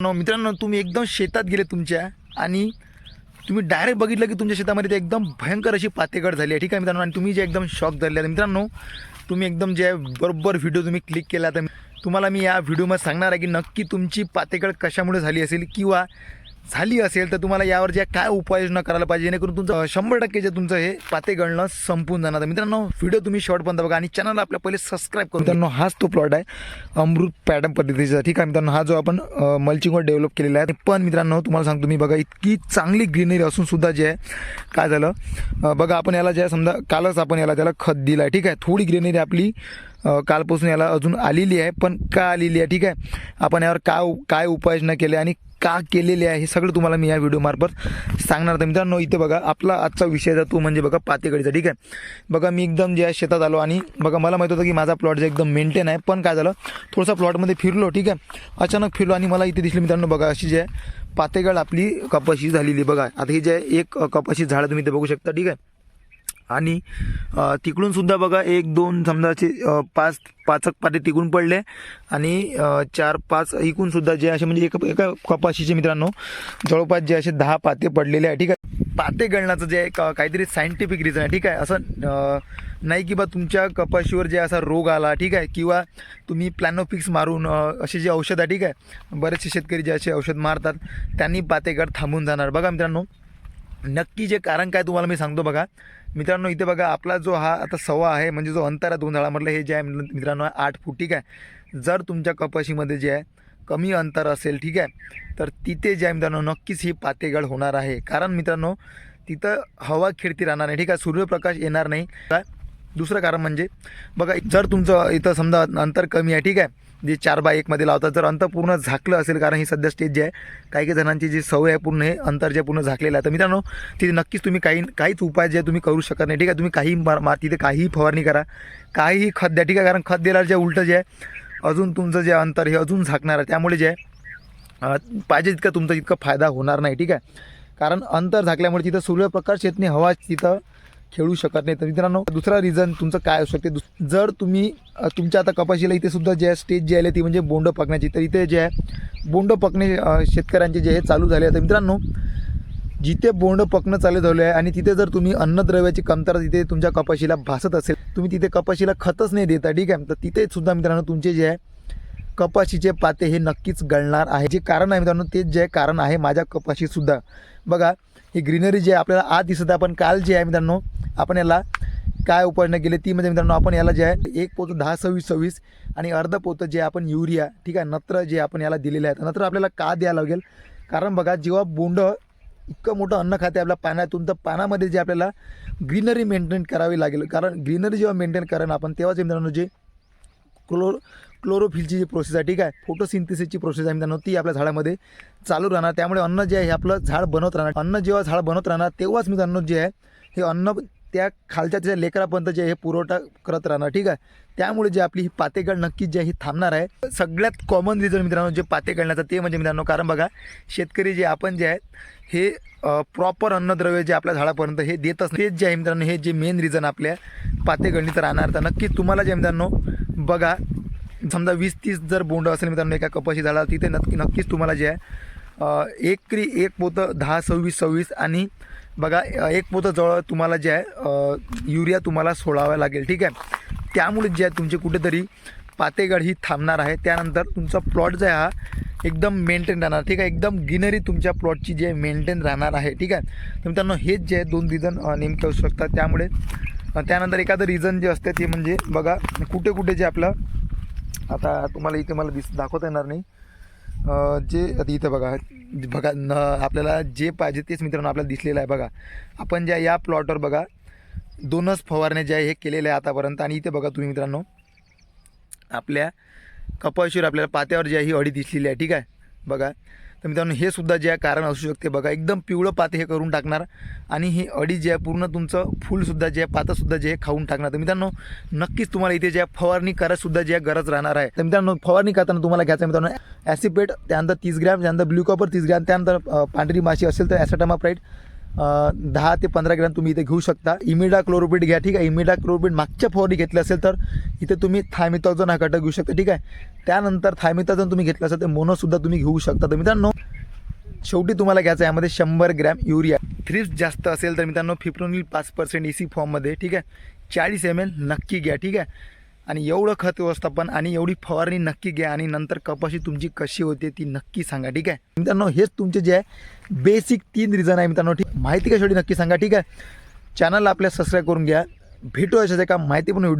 मित्रांनो तुम्ही एकदम शेतात गेले तुमच्या आणि तुम्ही डायरेक्ट बघितलं की तुमच्या शेतामध्ये ते एकदम भयंकर अशी पातेगड झाली आहे. ठीक आहे मित्रांनो आणि तुम्ही जे एकदम शॉक झाले आहे मित्रांनो तुम्ही एकदम जे बरोबर व्हिडिओ तुम्ही क्लिक केला तर तुम्हाला मी या व्हिडिओमध्ये सांगणार आहे की नक्की तुमची पातेगड कशामुळे झाली असेल किंवा झाली असेल तर तुम्हाला यावर ज्या काय उपाययोजना करायला पाहिजे जेणेकरून तुमचं शंभर टक्के जे तुमचं हे पाते गळणं संपून जाणार. मित्रांनो व्हिडिओ तुम्ही शॉर्टपर्यंत बघा आणि चॅनल आपल्या पहिले सबस्क्राईब करून मित्रांनो हाच तो प्लॉट आहे अमृत पॅटर्न पद्धतीचा. ठीक आहे मित्रांनो हा जो आपण मल्चिंगवर डेव्हलप केलेला आहे पण मित्रांनो तुम्हाला सांगतो मी बघा इतकी चांगली ग्रीनरी असून सुद्धा जे आहे काय झालं बघा आपण याला जे आहे समजा कालच आपण याला त्याला खत दिलं आहे ठीक आहे थोडी ग्रीनरी आपली कालपासून याला अजून आलेली आहे पण का आलेली आहे? ठीक आहे आपण यावर काय काय उपाययोजना केल्या आणि का केलेले आहे हे सगळं तुम्हाला मी या व्हिडिओमार्फत सांगणार. तर मित्रांनो इथे बघा आपला आजचा विषय तो म्हणजे बघा पातेकडीचा ठीक आहे? बघा मी एकदम जे आहे शेतात आलो आणि बघा मला माहीत होतं की माझा प्लॉट जे एकदम मेंटेन आहे पण काय झालं थोडंसं प्लॉटमध्ये फिरलो ठीक आहे? अचानक फिरलो आणि मला इथे दिसले मित्रांनो बघा अशी जे आहे पातेगड आपली कपाशी झालेली बघा. आता ही जे आहे एक कपाशी झाडं तुम्ही इथे बघू शकता ठीक आहे? आणि तिकडून सुद्धा बघा एक दोन समजा असे पाच पाचक पाते तिकडून पडले आणि चार पाच इकून सुद्धा जे असे म्हणजे एका एका कपाशीचे मित्रांनो जवळपास जे असे दहा पाते पडलेले आहे ठीक आहे? पाते गळण्याचं जे काहीतरी सायंटिफिक रिझन आहे ठीक आहे? असं नाही की बा तुमच्या कपाशीवर जे असा रोग आला ठीक आहे? किंवा तुम्ही प्लॅनोफिक्स मारून असे जे औषध आहे ठीक आहे? बरेचसे शेतकरी जे असे औषध मारतात त्यांनी पातेगड थांबून जाणार. बघा मित्रांनो नक्की जे कारण काय तुम्हाला मी सांगतो बघा. मित्रांनो इथे बघा आपला जो हा आता सव्वा आहे म्हणजे जो अंतर आहे दोन झाडामधलं हे जे आहे मित्रांनो आठ फूट ठीक आहे. जर तुमच्या कपाशीमध्ये जे आहे कमी अंतर असेल ठीक आहे तर तिथे जे आहे मित्रांनो नक्कीच ही पातेगड होणार आहे. कारण मित्रांनो तिथं हवा खिडती राहणार नाही ठीक आहे सूर्यप्रकाश येणार नाही. काय दुसरं कारण म्हणजे बघा जर तुमचं इथं समजा अंतर कमी आहे ठीक आहे जे चार बाय एकमध्ये लावतात जर अंतर पूर्ण झाकलं असेल कारण ही सध्या स्टेज जे आहे काही काही जणांची जी सवय आहे पूर्ण हे अंतर जे पूर्ण झाकलेलं आहे. तर मित्रांनो तिथे नक्कीच तुम्ही काही काहीच उपाय जे तुम्ही करू शकत नाही. ठीक आहे तुम्ही काही मा- तिथे काहीही फवारणी करा. काहीही खत द्या ठीक आहे कारण खत दिल्यावर जे उलटं जे आहे अजून तुमचं जे अंतर हे अजून झाकणार आहे. त्यामुळे जे आहे पाहिजे तितका तुमचा इतका फायदा होणार नाही. ठीक आहे कारण अंतर झाकल्यामुळे तिथं सूर्यप्रकाश येत नाही हवा तिथं खेळू शकत नाही. तर मित्रांनो दुसरा रिझन तुमचं काय असू शकते? दुस- जर तुम्ही तुमच्या आता कपाशीला इथे सुद्धा जे आहे स्टेज जी आली ती म्हणजे बोंड पकण्याची. तर इथे जे आहे बोंड पकणे शेतकऱ्यांचे जे हे चालू झाले आहे. तर मित्रांनो जिथे बोंड पकणं चालू झालं आहे आणि तिथे जर तुम्ही अन्नद्रव्याची कमतरता तिथे तुमच्या कपाशीला भासत असेल तुम्ही तिथे कपाशीला खतच नाही देता ठीक आहे? तर तिथे सुद्धा मित्रांनो तुमचे जे आहे कपाशीचे पाते हे नक्कीच गळणार आहे. जे कारण आहे मित्रांनो तेच जे कारण आहे माझ्या कपाशीसुद्धा बघा ही ग्रीनरी जी आहे आपल्याला आज दिसत आहे पण काल जे आहे मित्रांनो आपण याला काय उपाययोजना केली ती म्हणजे मित्रांनो आपण याला जे आहे एक पोतं दहा सव्वीस सव्वीस आणि अर्ध पोतं जे आपण युरिया ठीक आहे नत्र जे आपण याला दिलेलं आहे तर नत्र आपल्याला का द्यायला लागेल? कारण बघा जेव्हा बोंड इतकं मोठं अन्न खाते आपल्या पाण्यातून तर पाण्यामध्ये जे आपल्याला ग्रीनरी मेंटेन करावी लागेल. कारण ग्रीनरी जेव्हा मेंटेन करेन आपण तेव्हाच मित्रांनो जे क्लोर क्लोरोफिलची जी प्रोसेस आहे ठीक आहे फोटोसिंथेसिसची प्रोसेस आहे मित्रांनो ती आपल्या झाडामध्ये चालू राहणार. त्यामुळे अन्न जे आहे हे आपलं झाड बनवत राहणार. अन्न जेव्हा झाड बनवत राहणार तेव्हाच मित्रांनो जे आहे हे अन्न त्या खालच्या त्याच्या लेकरापर्यंत जे हे पुरवठा करत राहणार ठीक आहे? त्यामुळे जे आपली ही पातेगड नक्कीच जे आहे ही थांबणार आहे. सगळ्यात कॉमन रिझन मित्रांनो जे पाते गळण्याचं ते म्हणजे मित्रांनो कारण बघा शेतकरी जे आपण जे आहेत हे प्रॉपर अन्नद्रव्य जे आपल्या झाडापर्यंत हे देतच नाही. तेच जे आहे मित्रांनो हे जे मेन रिझन आपल्या पाते गळणीचं राहणार. तर नक्कीच तुम्हाला जे मित्रांनो बघा समजा वीस तीस जर बोंड असेल मित्रांनो एका कपाशी झाडा तिथे नक्की नक्कीच तुम्हाला जे आहे एकरी एक पोतं दहा सव्वीस सव्वीस आणि बघा एक पोतं जवळ तुम्हाला जे आहे युरिया तुम्हाला सोडावा लागेल ठीक आहे? त्यामुळे जे आहे तुमचे कुठेतरी पातेगड ही थांबणार आहे. त्यानंतर तुमचा प्लॉट जो आहे हा एकदम मेंटेन राहणार ठीक आहे? एकदम ग्रीनरी तुमच्या प्लॉटची जे मेंटेन राहणार आहे ठीक आहे? तर मित्रांनो हेच जे आहे दोन रिझन नेमके असू शकतात. त्यामुळे त्यानंतर एखादं रिझन जे असते ते म्हणजे बघा कुठे कुठे जे आपलं आता तुम्हाला इथे मला दिस दाखवता येणार नाही. जे आता इथं बघा बघा न आपल्याला जे पाहिजे तेच मित्रांनो आपल्याला दिसलेलं आहे बघा. आपण ज्या या प्लॉटवर बघा दोनच फवारण्या ज्या आहे हे केलेल्या आहे आतापर्यंत. आणि इथे बघा तुम्ही मित्रांनो आपल्या कपाशीवर आपल्याला पात्यावर जी आहे ही अडी दिसलेली आहे ठीक आहे? बघा तर मित्रांनो हे सुद्धा जे आहे कारण असू शकते बघा. एकदम पिवळं पात हे करून टाकणार आणि ही अडी जे आहे पूर्ण तुमचं फुलसुद्धा जे आहे पातंसुद्धा जे आहे खाऊन टाकणार. तर मित्रांनो नक्कीच तुम्हाला इथे जे आहे फवारणी करायसुद्धा जे आहे गरज राहणार आहे. तर मित्रांनो फवारणी करताना तुम्हाला घ्यायचं मित्रांनो ॲसिपेट त्यानंतर तीस ग्रॅम त्यानंतर ब्ल्यू कॉपर तीस ग्रॅम त्यानंतर पांढरी माशी असेल तर ॲसेटामाप्राईट दहा ते पंधरा ग्रॅम तुम्ही इथे घेऊ शकता. इमिडा क्लोरोपिड घ्या ठीक आहे? इमिडा क्लोरोपीड मागच्या फवारणी घेतली असेल तर इथे तुम्ही थायमिथॉझन हा घटक घेऊ शकता ठीक आहे? त्यानंतर थायमिथॉझन तुम्ही घेतलं असेल तर मोनोसुद्धा तुम्ही घेऊ शकता. तर मित्रांनो शेवटी तुम्हाला घ्यायचं आहे यामध्ये शंभर ग्रॅम युरिया. थ्रिप्स जास्त असेल तर मित्रांनो फिफ्रोनिल पाच पर्सेंट ई सी फॉर्ममध्ये ठीक आहे? चाळीस एम एल नक्की घ्या ठीक आहे? आणि एवढं खत व्यवस्थापन आणि एवढी फवारणी नक्की घ्या आणि नंतर कपाशी तुमची कशी होते ती नक्की सांगा ठीक आहे? मित्रांनो हेच तुमचे जे आहे बेसिक तीन रिझन आहे मित्रांनो ठीक? माहिती कशासाठी नक्की सांगा ठीक आहे? चॅनलला आपल्या सबस्क्राईब करून घ्या. भेटू अशाच एका माहितीपूर्ण व्हिडिओ